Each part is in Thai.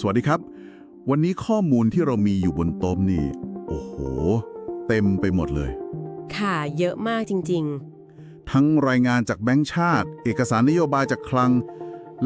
สวัสดีครับ วันนี้ข้อมูลที่เรามีอยู่บนโต๊ะนี่ โอ้โห เต็มไปหมดเลย ค่ะเยอะมากจริงทั้งรายงานจากแบงก์ชาติ เอกสารนโยบายจากคลัง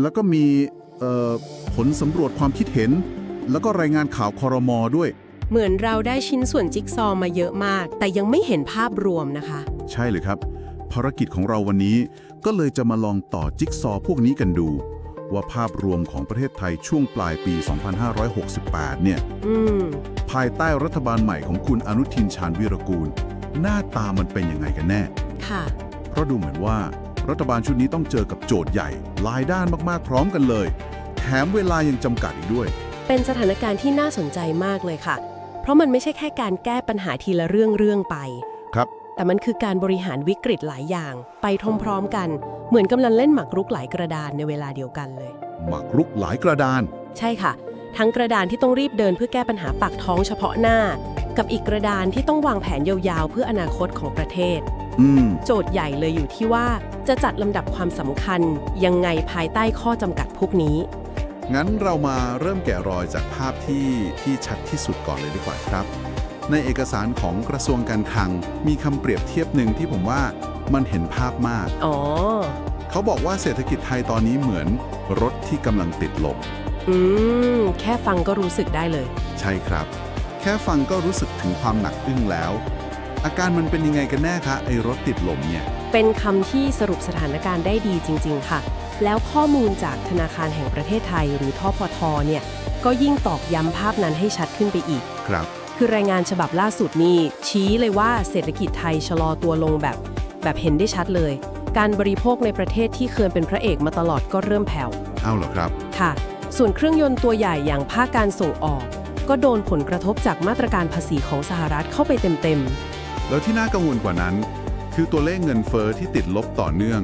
แล้วก็มีเอ่อผลสำรวจความคิดเห็น แล้วก็รายงานข่าวคอรมอด้วยๆเหมือนเราได้ชิ้นส่วนจิ๊กซอว์มาเยอะมาก แต่ยังไม่เห็นภาพรวมนะคะ ใช่เลยครับ ภารกิจของเราวันนี้ก็เลยจะมาลองต่อจิ๊กซอว์พวกนี้กันดู ว่าภาพรวมของประเทศไทยช่วงปลายปี 2568 เนี่ยอืมภายใต้รัฐบาลใหม่ของคุณอนุทินชาญวีรกูล หน้าตามันเป็นยังไงกันแน่ ค่ะ เพราะดูเหมือนว่า รัฐบาลชุดนี้ต้องเจอกับโจทย์ใหญ่หลายด้านมากๆ พร้อมกันเลย แถมเวลายังจำกัดอีกด้วย เป็นสถานการณ์ที่น่าสนใจมากเลยค่ะ เพราะมันไม่ใช่แค่การแก้ปัญหาทีละเรื่องเรื่องๆไปครับ แต่มันคือการบริหารวิกฤตหลายอย่าง ไปพร้อมๆกัน เหมือนกำลังเล่นหมากรุกหลายกระดานในเวลาเดียวกันเลย หมักรุกหลายกระดาน ใช่ค่ะ ทั้งกระดานที่ต้องรีบเดินเพื่อแก้ปัญหาปากท้องเฉพาะหน้า กับอีกกระดานที่ต้องวางแผนยาวๆ เพื่ออนาคตของประเทศ อืม โจทย์ใหญ่เลยอยู่ที่ว่าจะจัดลำดับความสำคัญ ยังไงภายใต้ข้อจำกัดพวกนี้ งั้นเรามาเริ่มแกะรอยจากภาพที่ที่ชัดที่สุดก่อนเลยดีกว่าครับ ในเอกสารของกระทรวงการคลัง มีคำเปรียบเทียบหนึ่งที่ผมว่ามันเห็นภาพมาก อ๋อ เขาบอกว่าเศรษฐกิจไทยตอนนี้เหมือนรถที่กำลังติดลมอืม แค่ฟังก็รู้สึกได้เลย ใช่ครับ แค่ฟังก็รู้สึกถึงความหนักอึ้งแล้ว อาการมันเป็นยังไงกันแน่คะไอ้รถติดลมเนี่ย เป็นคำที่สรุปสถานการณ์ได้ดีจริง ๆ ค่ะ แล้วข้อมูลจากธนาคารแห่งประเทศไทย หรือทพทเนี่ย ก็ยิ่งตอกย้ำภาพนั้นให้ชัดขึ้นไปอีก ครับ คือรายงานฉบับล่าสุดนี่ชี้เลยว่าเศรษฐกิจไทยชะลอตัวลงแบบ แบบเห็นได้ชัดเลย การบริโภคในประเทศที่เคยเป็นพระเอกมาตลอดก็เริ่มแผ่วเอาเหรอครับ ค่ะ ส่วนเครื่องยนต์ตัวใหญ่อย่างภาคการส่งออก ก็โดนผลกระทบจากมาตรการภาษีของสหรัฐเข้าไปเต็มแล้วที่น่ากังวลกว่านั้น คือตัวเลขเงินเฟอ้อที่ติดลบต่อเนื่อง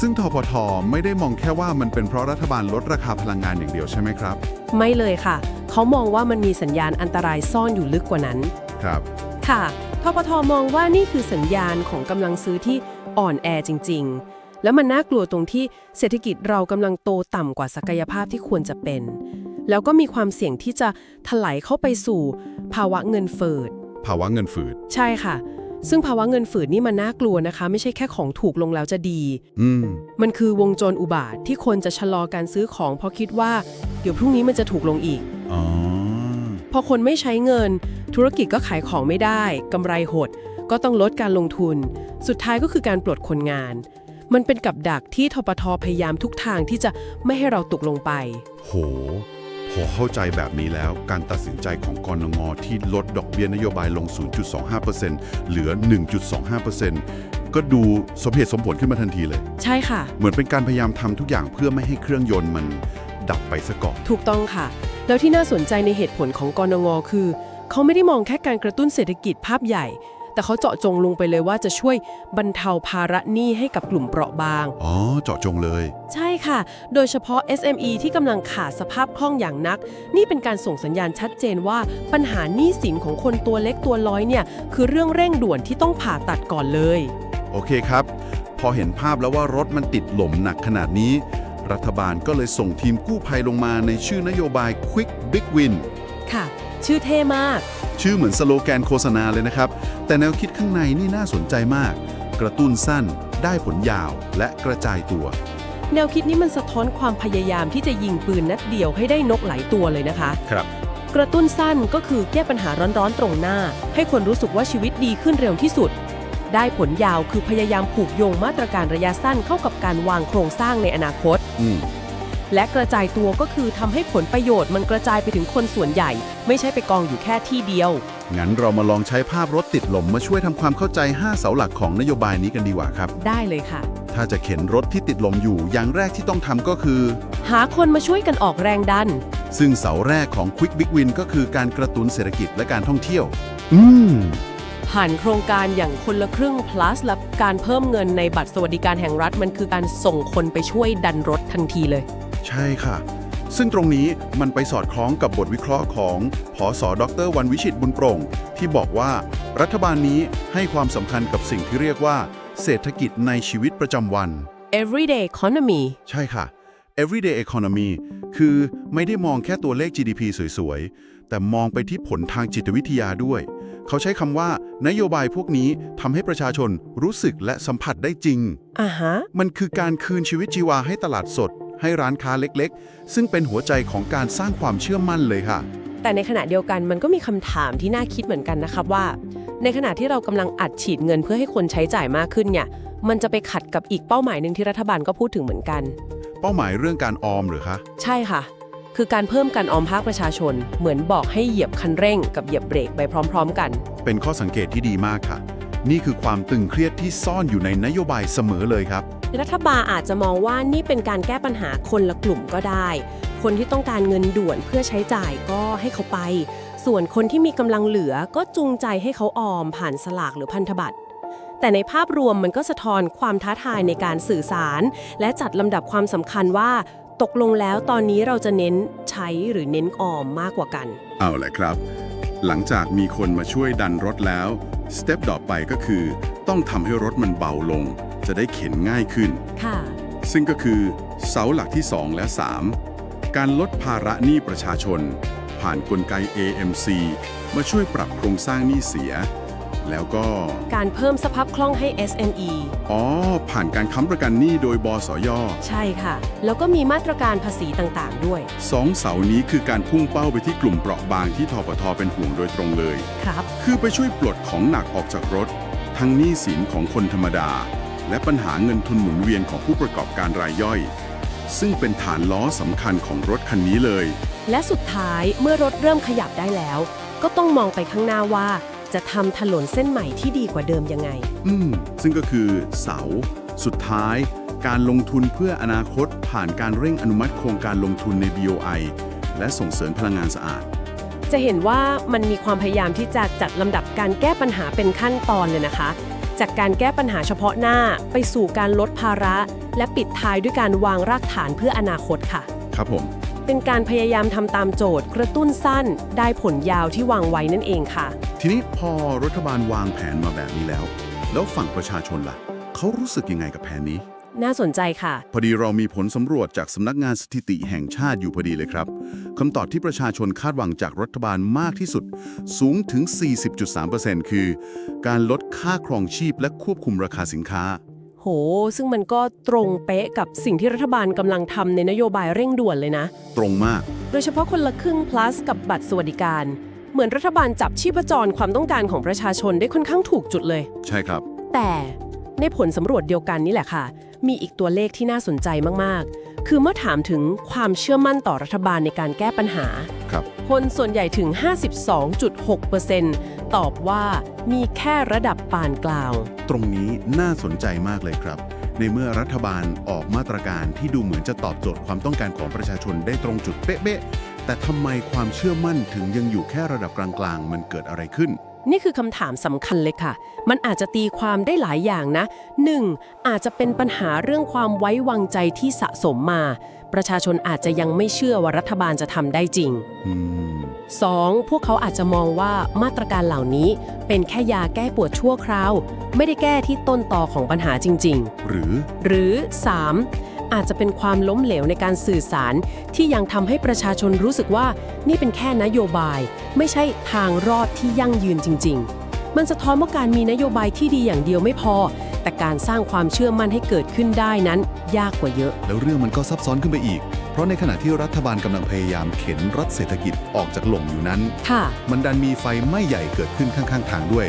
ซึ่งทพทไม่ได้มองแค่ว่ามันเป็นเพราะรัฐบาลลดราคาพลังงานอย่างเดียวใช่ไหมครับๆ ไม่เลยค่ะ เขามองว่ามันมีสัญญาณอันตรายซ่อนอยู่ลึกกว่านั้น ครับ ค่ะทปทมองว่านี่คือสัญญาณของกำลังซื้อที่อ่อนแอจริง ๆ แล้วมันน่ากลัวตรงที่เศรษฐกิจเรากำลังโตต่ำกว่าศักยภาพที่ควรจะเป็น แล้วก็มีความเสี่ยงที่จะถลายเข้าไปสู่ ภาวะเงินเฟ้อภาวะเงินฝืด ใช่ค่ะ ซึ่งภาวะเงินฝืดนี่มันน่ากลัวนะคะ ไม่ใช่แค่ของถูกลงแล้วจะดี อืม มันคือวงจรอุบาทที่คนจะชะลอการซื้อของ เพราะคิดว่าเดี๋ยวพรุ่งนี้มันจะถูกลงอีก อ๋อ พอคนไม่ใช้เงิน ธุรกิจก็ขายของไม่ได้กำไรหด ก็ต้องลดการลงทุน สุดท้ายก็คือการปลดคนงาน มันเป็นกับดักที่ทปทพยายามทุกทางที่จะไม่ให้เราตกลงไป โห พอเข้าใจแบบนี้แล้วการตัดสินใจของกรงงที่ลดดอกเบี้ยนโยบายลง 0.25%เหลือ 1.25%ก็ดูสมเหตุสมผลขึ้นมาทันทีเลย ใช่ค่ะ เหมือนเป็นการพยายามทำทุกอย่างเพื่อไม่ให้เครื่องยนต์มันดับไปซะก่อน ถูกต้องค่ะ แล้วที่น่าสนใจในเหตุผลของกรงงคือ เขาไม่ได้มองแค่การกระตุ้นเศรษฐกิจภาพใหญ่ แต่เขาเจาะจงลงไปเลยว่าจะช่วยบรรเทาภาระหนี้ให้กับกลุ่มเปราะบาง อ๋อ เจาะจงเลย ใช่ค่ะ โดยเฉพาะ SME ที่กำลังขาดสภาพคล่องอย่างนัก นี่เป็นการส่งสัญญาณชัดเจนว่าปัญหาหนี้สินของคนตัวเล็กตัวน้อยเนี่ยคือเรื่องเร่งด่วนที่ต้องผ่าตัดก่อนเลย โอเคครับ พอเห็นภาพแล้วว่ารถมันติดหล่มหนักขนาดนี้ รัฐบาลก็เลยส่งทีมกู้ภัยลงมาในชื่อนโยบาย Quick Big Win ค่ะ ชื่อเท่มาก ชื่อเหมือนสโลแกนโฆษณาเลยนะครับ แต่แนวคิดข้างในนี่น่าสนใจมาก กระตุ้นสั้น ได้ผลยาว และกระจายตัว แนวคิดนี้มันสะท้อนความพยายามที่จะยิงปืนนัดเดียวให้ได้นกหลายตัวเลยนะคะ ครับ กระตุ้นสั้นก็คือแก้ปัญหาร้อนๆตรงหน้า ให้คนรู้สึกว่าชีวิตดีขึ้นเร็วที่สุด ได้ผลยาวคือพยายามผูกโยงมาตรการระยะสั้นเข้ากับการวางโครงสร้างในอนาคต อืม และกระจายตัวก็คือทำให้ผลประโยชน์มันกระจายไปถึงคนส่วนใหญ่ ไม่ใช่ไปกองอยู่แค่ที่เดียว งั้นเรามาลองใช้ภาพรถติดหล่มมาช่วยทำความเข้าใจ 5 เสาหลักของนโยบายนี้กันดีกว่าครับ ได้เลยค่ะ ถ้าจะเข็นรถที่ติดลมอยู่อย่างแรกที่ต้องทำก็คือ หาคนมาช่วยกันออกแรงดัน ซึ่งเสาแรกของ Quick Big Win ก็คือการกระตุ้นเศรษฐกิจและการท่องเที่ยว อืมผ่านโครงการอย่างคนละครึ่ง plus และการเพิ่มเงินในบัตรสวัสดิการแห่งรัฐมันคือการส่งคนไปช่วยดันรถทันทีเลย ใช่ค่ะ ซึ่งตรงนี้มันไปสอดคล้องกับบทวิเคราะห์ของผอสอดรวันวิชิตบุญโปร่ง ที่บอกว่ารัฐบาลนี้ให้ความสำคัญกับสิ่งที่เรียกว่า เศรษฐกิจในชีวิตประจำวัน everyday economy ใช่ค่ะ everyday economy คือไม่ได้มองแค่ตัวเลข GDP สวยๆ แต่มองไปที่ผลทางจิตวิทยาด้วย เขาใช้คำว่านโยบายพวกนี้ทำให้ประชาชนรู้สึกและสัมผัสได้จริง อ่าฮะ มันคือการคืนชีวิตชีวาให้ตลาดสด ให้ร้านค้าเล็กๆ ซึ่งเป็นหัวใจของการสร้างความเชื่อมั่นเลยค่ะ แต่ในขณะเดียวกันมันก็มีคำถามที่น่าคิดเหมือนกันนะครับว่า ในขณะที่เรากำลังอัดฉีดเงินเพื่อให้คนใช้จ่ายมากขึ้นเนี่ยมันจะไปขัดกับอีกเป้าหมายหนึ่งที่รัฐบาลก็พูดถึงเหมือนกัน เป้าหมายเรื่องการออมหรือคะใช่ค่ะ คือการเพิ่มการออมภาคประชาชน เหมือนบอกให้เหยียบคันเร่งกับเหยียบเบรกไปพร้อม ๆ กัน เป็นข้อสังเกตที่ดีมากค่ะ นี่คือความตึงเครียดที่ซ่อนอยู่ในนโยบายเสมอเลยครับ รัฐบาลอาจจะมองว่านี่เป็นการแก้ปัญหาคนละกลุ่มก็ได้ คนที่ต้องการเงินด่วนเพื่อใช้จ่ายก็ให้เขาไป ส่วนคนที่มีกำลังเหลือก็จูงใจให้เขาออมผ่านสลากหรือพันธบัตรแต่ในภาพรวมมันก็สะท้อนความท้าทายในการสื่อสาร และจัดลำดับความสำคัญว่า ตกลงแล้วตอนนี้เราจะเน้นใช้หรือเน้นออมมากกว่ากัน เอาแหละครับ หลังจากมีคนมาช่วยดันรถแล้วสเต็ปต่อไปก็คือ ต้องทำให้รถมันเบาลง จะได้เข็นง่ายขึ้น ค่ะ ซึ่งก็คือเสาหลักที่ 2 และ 3 การลดภาระหนี้ประชาชน ผ่านกลไก AMC มาช่วยปรับโครงสร้างหนี้เสีย แล้วก็ การเพิ่มสภาพคล่องให้ SME อ๋อ ผ่านการค้ำประกันหนี้โดยบสยใช่ค่ะ แล้วก็มีมาตรการภาษีต่างๆ ด้วย สองเสานี้คือการพุ่งเป้าไปที่กลุ่มเปราะบางที่ทปทเป็นห่วงโดยตรงเลย ครับ คือไปช่วยปลดของหนักออกจากรถ ทั้งหนี้สินของคนธรรมดา และปัญหาเงินทุนหมุนเวียนของผู้ประกอบการรายย่อย ซึ่งเป็นฐานล้อสำคัญของรถคันนี้เลย และสุดท้ายเมื่อรถเริ่มขยับได้แล้ว ก็ต้องมองไปข้างหน้าว่า จะทำถนนเส้นใหม่ที่ดีกว่าเดิมยังไง อืม ซึ่งก็คือเสา สุดท้าย การลงทุนเพื่ออนาคตผ่านการเร่งอนุมัติโครงการลงทุนใน BOI และส่งเสริมพลังงานสะอาด จะเห็นว่ามันมีความพยายามที่จะจัดลำดับการแก้ปัญหาเป็นขั้นตอนเลยนะคะ จากการแก้ปัญหาเฉพาะหน้าไปสู่การลดภาระ และปิดท้ายด้วยการวางรากฐานเพื่ออนาคตค่ะ ครับผม เป็นการพยายามทำตามโจทย์ กระตุ้นสั้น ได้ผลยาวที่วางไว้นั่นเองค่ะ ทีนี้พอรัฐบาลวางแผนมาแบบนี้แล้ว แล้วฝั่งประชาชนล่ะ เขารู้สึกยังไงกับแผนนี้ น่าสนใจค่ะ พอดีเรามีผลสำรวจจากสำนักงานสถิติแห่งชาติอยู่พอดีเลยครับคำตอบที่ประชาชนคาดหวังจากรัฐบาลมากที่สุด สูงถึง 40.3%คือ การลดค่าครองชีพและควบคุมราคาสินค้า โห ซึ่งมันก็ตรงเป๊ะกับสิ่งที่รัฐบาลกำลังทำในนโยบายเร่งด่วนเลยนะ ตรงมาก โดยเฉพาะคนละครึ่ง plus กับบัตรสวัสดิการ เหมือนรัฐบาลจับชีพจรความต้องการของประชาชนได้ค่อนข้างถูกจุดเลย ใช่ครับ แต่ในผลสำรวจเดียวกันนี่แหละค่ะ มีอีกตัวเลขที่น่าสนใจมากๆ คือเมื่อถามถึงความเชื่อมั่นต่อรัฐบาลในการแก้ปัญหา ครับคนส่วนใหญ่ถึง 52.6%ตอบว่ามีแค่ระดับปานกลาง ตรงนี้น่าสนใจมากเลยครับ ในเมื่อรัฐบาลออกมาตรการที่ดูเหมือนจะตอบโจทย์ความต้องการของประชาชนได้ตรงจุดเป๊ะๆแต่ทำไมความเชื่อมั่นถึงยังอยู่แค่ระดับกลางๆ มันเกิดอะไรขึ้น นี่คือคำถามสำคัญเลยค่ะ มันอาจจะตีความได้หลายอย่างนะ 1. อาจจะเป็นปัญหาเรื่องความไว้วางใจที่สะสมมา ประชาชนอาจจะยังไม่เชื่อว่ารัฐบาลจะทำได้จริงอืม 2. พวกเขาอาจจะมองว่ามาตรการเหล่านี้ เป็นแค่ยาแก้ปวดชั่วคราว ไม่ได้แก้ที่ต้นตอของปัญหาจริง ๆ หรือ หรือ 3. อาจจะเป็นความล้มเหลวในการสื่อสาร ที่ยังทำให้ประชาชนรู้สึกว่านี่เป็นแค่นโยบาย ไม่ใช่ทางรอดที่ยั่งยืนจริง ๆ มันสะท้อนว่าการมีนโยบายที่ดีอย่างเดียวไม่พอ แต่การสร้างความเชื่อมั่นให้เกิดขึ้นได้นั้น ยากกว่าเยอะ แล้วเรื่องมันก็ซับซ้อนขึ้นไปอีก เพราะในขณะที่รัฐบาลกำลังพยายามเข็นรัฐเศรษฐกิจออกจากหล่มอยู่นั้น ค่ะ มันดันมีไฟไหม้ใหญ่เกิดขึ้นข้างๆ ทางด้วย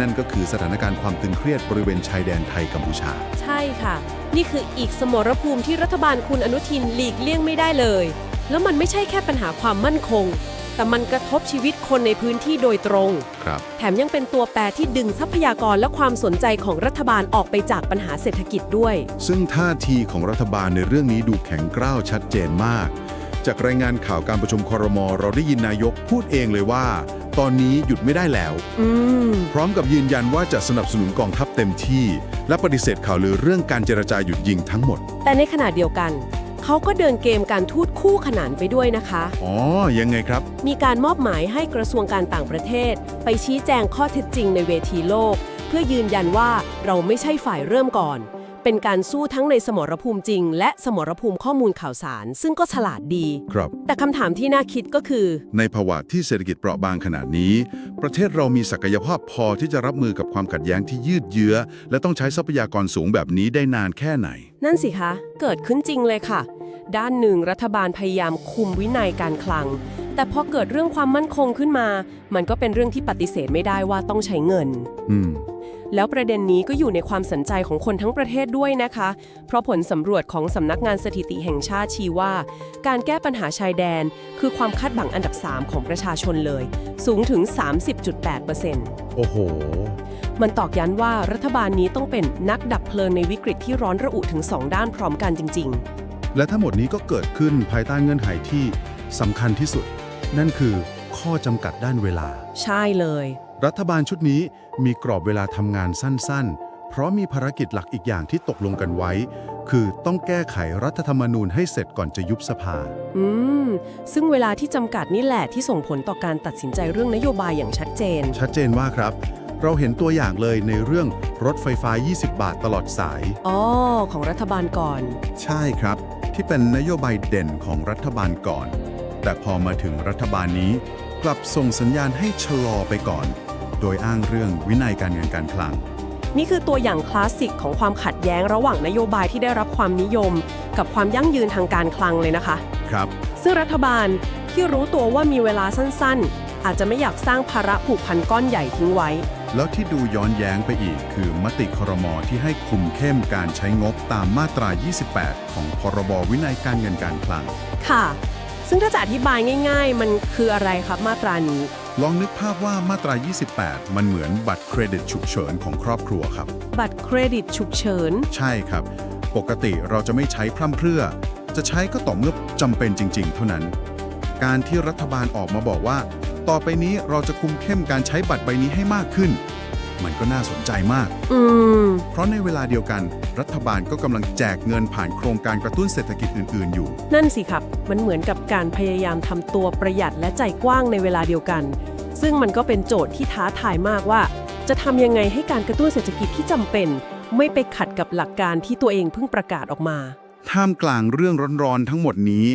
นั่นก็คือสถานการณ์ความตึงเครียดบริเวณชายแดนไทยกัมพูชา ใช่ค่ะ นี่คืออีกสมรภูมิที่รัฐบาลคุณอนุทินหลีกเลี่ยงไม่ได้เลย แล้วมันไม่ใช่แค่ปัญหาความมั่นคง แต่มันกระทบชีวิตคนในพื้นที่โดยตรง ครับ แถมยังเป็นตัวแปรที่ดึงทรัพยากรและความสนใจของรัฐบาลออกไปจากปัญหาเศรษฐกิจด้วย ซึ่งท่าทีของรัฐบาลในเรื่องนี้ดูแข็งกร้าวชัดเจนมาก จากรายงานข่าวการประชุมคอรมอเราได้ยินนายกพูดเองเลยว่า ตอนนี้หยุดไม่ได้แล้ว อืม พร้อมกับยืนยันว่าจะสนับสนุนกองทัพเต็มที่ และปฏิเสธข่าวลือเรื่องการเจรจาหยุดยิงทั้งหมด แต่ในขณะเดียวกัน เขาก็เดินเกมการทูตคู่ขนานไปด้วยนะคะ อ๋อ ยังไงครับ มีการมอบหมายให้กระทรวงการต่างประเทศ ไปชี้แจงข้อเท็จจริงในเวทีโลก เพื่อยืนยันว่าเราไม่ใช่ฝ่ายเริ่มก่อนแเป็นการสู้ทั้งในสมรภูมิจริง และสมรภูมิข้อมูลข่าวสาร ซึ่งก็ฉลาดดี ครับ แต่คำถามที่น่าคิดก็คือ ในภาวะที่เศรษฐกิจเปราะบางขนาดนี้ ประเทศเรามีศักยภาพพอที่จะรับมือกับความขัดแย้งที่ยืดเยื้อ และต้องใช้ทรัพยากรสูงแบบนี้ได้นานแค่ไหน นั่นสิคะ เกิดขึ้นจริงเลยค่ะ ด้านหนึ่งรัฐบาลพยายามคุมวินัยการคลัง แต่พอเกิดเรื่องความมั่นคงขึ้นมา มันก็เป็นเรื่องที่ปฏิเสธไม่ได้ว่าต้องใช้เงิน อืม แล้วประเด็นนี้ก็อยู่ในความสนใจของคนทั้งประเทศด้วยนะคะ เพราะผลสำรวจของสำนักงานสถิติแห่งชาติชี้ว่า การแก้ปัญหาชายแดน คือความคาดหวังอันดับ 3 ของประชาชนเลย สูงถึง 30.8%โอ้โห มันตอกย้ำว่ารัฐบาลนี้ต้องเป็นนักดับเพลิงในวิกฤตที่ร้อนระอุถึง 2 ด้านพร้อมกันจริงและทั้งหมดนี้ก็เกิดขึ้นภายใต้เงื่อนไขที่สำคัญที่สุด นั่นคือข้อจำกัดด้านเวลาๆใช่เลย รัฐบาลชุดนี้มีกรอบเวลาทำงานสั้นๆ เพราะมีภารกิจหลักอีกอย่างที่ตกลงกันไว้ คือต้องแก้ไขรัฐธรรมนูญให้เสร็จก่อนจะยุบสภา อืม ซึ่งเวลาที่จำกัดนี่แหละที่ส่งผลต่อการตัดสินใจเรื่องนโยบายอย่างชัดเจน ชัดเจนว่าครับ เราเห็นตัวอย่างเลยในเรื่องรถไฟฟ้า 20 บาทตลอดสาย อ๋อ ของรัฐบาลก่อน ใช่ครับ ที่เป็นนโยบายเด่นของรัฐบาลก่อน แต่พอมาถึงรัฐบาลนี้ กลับส่งสัญญาณให้ชะลอไปก่อน โดยอ้างเรื่องวินัยการเงินการคลัง นี่คือตัวอย่างคลาสสิกของความขัดแย้งระหว่างนโยบายที่ได้รับความนิยม กับความยั่งยืนทางการคลังเลยนะคะ ครับ ซึ่งรัฐบาลที่รู้ตัวว่ามีเวลาสั้นๆ อาจจะไม่อยากสร้างภาระผูกพันก้อนใหญ่ทิ้งไว้ แล้วที่ดูย้อนแย้งไปอีกคือมติครมที่ให้คุมเข้มการใช้งบตามมาตรา 28 ของพรบวินัยการเงินการคลัง ค่ะ ซึ่งถ้าจะอธิบายง่าย ๆ มันคืออะไรครับมาตรานี้ ลองนึกภาพว่ามาตรา 28 มันเหมือนบัตรเครดิตฉุกเฉินของครอบครัวครับ บัตรเครดิตฉุกเฉิน ใช่ครับ ปกติเราจะไม่ใช้พร่ำเพรื่อ จะใช้ก็ต่อเมื่อจำเป็นจริง ๆ เท่านั้น การที่รัฐบาลออกมาบอกว่า ต่อไปนี้เราจะคุมเข้มการใช้บัตรใบนี้ให้มากขึ้น มันก็น่าสนใจมาก อืม เพราะในเวลาเดียวกัน รัฐบาลก็กำลังแจกเงินผ่านโครงการกระตุ้นเศรษฐกิจอื่น ๆ อยู่ นั่นสิครับ มันเหมือนกับการพยายามทำตัวประหยัดและใจกว้างในเวลาเดียวกัน ซึ่งมันก็เป็นโจทย์ที่ท้าทายมากว่า จะทำยังไงให้การกระตุ้นเศรษฐกิจที่จำเป็น ไม่ไปขัดกับหลักการที่ตัวเองเพิ่งประกาศออกมา ท่ามกลางเรื่องร้อน ๆ ทั้งหมดนี้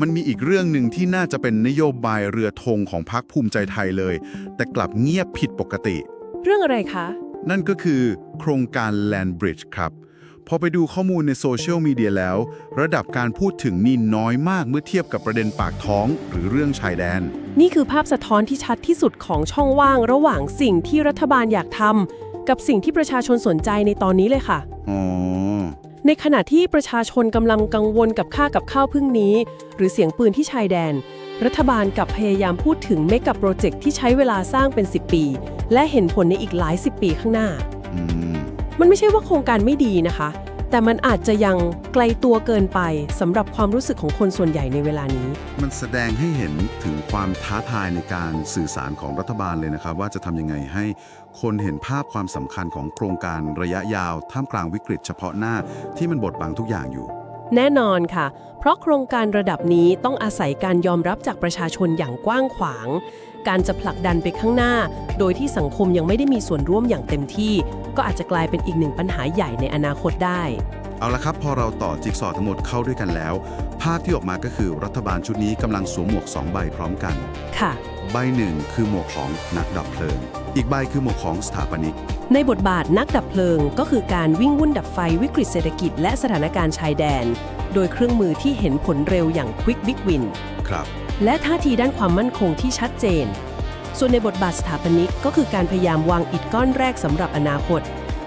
มันมีอีกเรื่องหนึ่งที่น่าจะเป็นนโยบายเรือธงของพรรคภูมิใจไทยเลย แต่กลับเงียบผิดปกติ เรื่องอะไรคะ นั่นก็คือโครงการ Land Bridge ครับ พอไปดูข้อมูลในโซเชียลมีเดียแล้ว ระดับการพูดถึงนี่น้อยมากเมื่อเทียบกับประเด็นปากท้องหรือเรื่องชายแดน นี่คือภาพสะท้อนที่ชัดที่สุดของช่องว่างระหว่างสิ่งที่รัฐบาลอยากทำกับสิ่งที่ประชาชนสนใจในตอนนี้เลยค่ะอ๋อในขณะที่ประชาชนกำลังกังวลกับค่ากับข้าวพึ่งนี้ หรือเสียงปืนที่ชายแดน รัฐบาลกลับพยายามพูดถึงเมกะโปรเจกต์ที่ใช้เวลาสร้างเป็น 10 ปี และเห็นผลในอีกหลาย10ปีข้างหน้า อืม มันไม่ใช่ว่าโครงการไม่ดีนะคะ แต่มันอาจจะยังไกลตัวเกินไปสำหรับความรู้สึกของคนส่วนใหญ่ในเวลานี้ มันแสดงให้เห็นถึงความท้าทายในการสื่อสารของรัฐบาลเลยนะครับ ว่าจะทำยังไงให้คนเห็นภาพความสำคัญของโครงการระยะยาว ท่ามกลางวิกฤตเฉพาะหน้าที่มันบดบังทุกอย่างอยู่ แน่นอนค่ะ เพราะโครงการระดับนี้ต้องอาศัยการยอมรับจากประชาชนอย่างกว้างขวาง การจะผลักดันไปข้างหน้า โดยที่สังคมยังไม่ได้มีส่วนร่วมอย่างเต็มที่ ก็อาจจะกลายเป็นอีกหนึ่งปัญหาใหญ่ในอนาคตได้ เอาละครับ พอเราต่อจิ๊กซอว์ทั้งหมดเข้าด้วยกันแล้ว ภาพที่ออกมาก็คือรัฐบาลชุดนี้กำลังสวมหมวก2ใบพร้อมกัน ค่ะ ใบหนึ่งคือหมวกของนักดับเพลิง อีกใบคือหมวกของสถาปนิก ในบทบาทนักดับเพลิงก็คือการวิ่งวุ่นดับไฟวิกฤตเศรษฐกิจและสถานการณ์ชายแดน โดยเครื่องมือที่เห็นผลเร็วอย่าง Quick Big Win ครับ และท่าทีด้านความมั่นคงที่ชัดเจน ส่วนในบทบาทสถาปนิกก็คือการพยายามวางอิฐก้อนแรกสำหรับอนาคต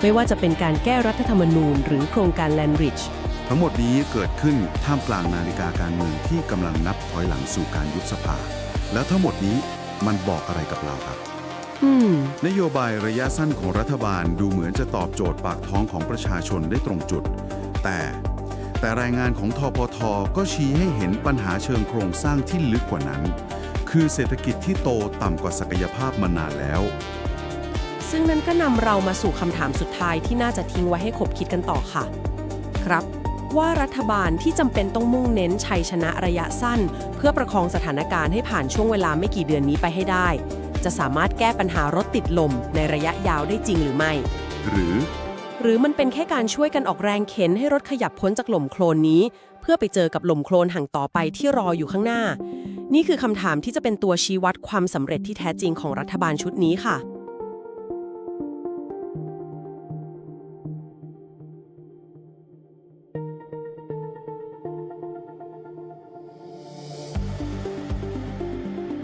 ไม่ว่าจะเป็นการแก้รัฐธรรมนูญ หรือโครงการ Land Bridge ทั้งหมดนี้เกิดขึ้นท่ามกลางนาฬิกาการเมืองที่กำลังนับถอยหลังสู่การยุบสภา แล้วทั้งหมดนี้มันบอกอะไรกับเราครับอืมนโยบายระยะสั้นของรัฐบาลดูเหมือนจะตอบโจทย์ปากท้องของประชาชนได้ตรงจุด แต่ แต่รายงานของทปทก็ชี้ให้เห็นปัญหาเชิงโครงสร้างที่ลึกกว่านั้น คือเศรษฐกิจที่โตต่ำกว่าศักยภาพมานานแล้ว ซึ่งนั้นก็นำเรามาสู่คำถามสุดท้ายที่น่าจะทิ้งไว้ให้คบคิดกันต่อค่ะ ครับ ว่ารัฐบาลที่จำเป็นต้องมุ่งเน้นชัยชนะระยะสั้น เพื่อประคองสถานการณ์ให้ผ่านช่วงเวลาไม่กี่เดือนนี้ไปให้ได้ จะสามารถแก้ปัญหารถติดลมในระยะยาวได้จริงหรือไม่ หรือ หรือมันเป็นแค่การช่วยกันออกแรงเข็นให้รถขยับพ้นจากหล่มโคลนนี้ เพื่อไปเจอกับหล่มโคลนห่างต่อไปที่รออยู่ข้างหน้า นี่คือคำถามที่จะเป็นตัวชี้วัดความสำเร็จที่แท้จริงของรัฐบาลชุดนี้ค่ะ